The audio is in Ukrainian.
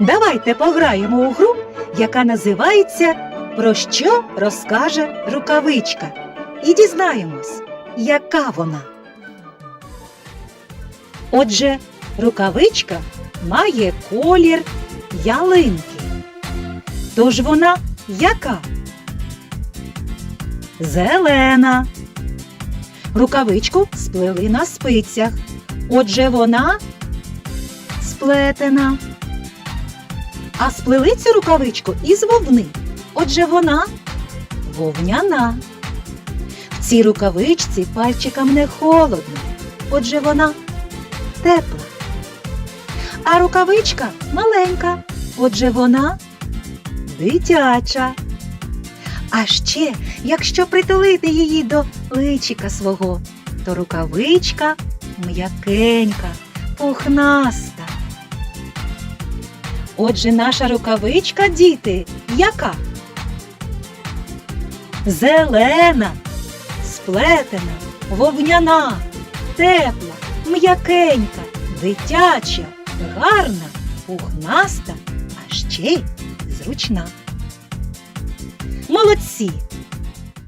Давайте пограємо у гру, яка називається Про що розкаже рукавичка. І дізнаємось, яка вона. Отже, рукавичка має колір ялинки. Тож вона яка? Зелена. Рукавичку сплели на спицях. Отже, вона сплетена. А сплели цю рукавичку із вовни. Отже, вона вовняна. В цій рукавичці пальчикам не холодно. Отже, вона тепла. А рукавичка маленька. Отже, вона дитяча. А ще, якщо притулити її до личика свого, то рукавичка м'якенька, пухнаста. Отже, наша рукавичка, діти, яка? Зелена, сплетена, вовняна, тепла, м'якенька, дитяча, гарна, пухнаста, а ще й зручна. Молодці!